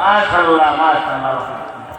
માશાલ્લાહ માશાલ્લાહ